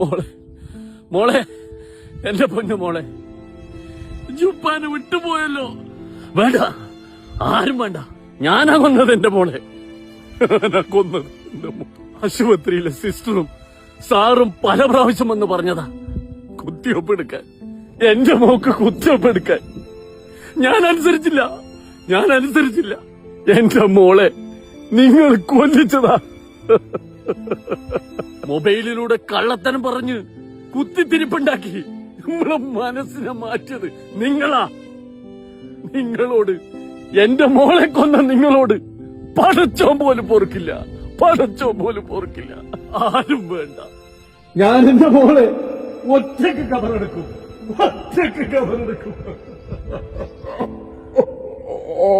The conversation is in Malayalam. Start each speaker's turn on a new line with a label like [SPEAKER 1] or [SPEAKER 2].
[SPEAKER 1] മോളെ മോളെ എന്റെ പൊന്നു മോളെ. ജുപ്പാന് വിട്ടുപോയല്ലോ. വേണ്ട ആരും വേണ്ട. ഞാനാ കൊന്നത് എന്റെ മോളെ. കൊന്നത് ആശുപത്രിയിലെ സിസ്റ്ററും സാറും പല പ്രാവശ്യം വന്ന് പറഞ്ഞതാ. കുത്തിയൊപ്പ് എടുക്കാൻ എന്റെ മോക്ക് കുത്തിയൊപ്പ് എടുക്കാൻ ഞാൻ അനുസരിച്ചില്ല ഞാൻ അനുസരിച്ചില്ല എന്റെ മോളെ നിങ്ങൾ കൊല്ലിച്ചതാ. മൊബൈലിലൂടെ കള്ളത്തനം പറഞ്ഞ് കുത്തിത്തിരിപ്പുണ്ടാക്കി നമ്മളെ മനസ്സിനെ മാറ്റിയത് നിങ്ങളാ. നിങ്ങളോട് എന്റെ മോളെ കൊന്ന നിങ്ങളോട് പടച്ചോ പോലും പൊറുക്കില്ല. പടച്ചോ പോലും പൊറുക്കില്ല. ആരും വേണ്ട. ഞാൻ എന്റെ മോളെ ഒറ്റയ്ക്ക് കബറെടുക്കും. ഒറ്റയ്ക്ക് കബറെടുക്കും. ഓ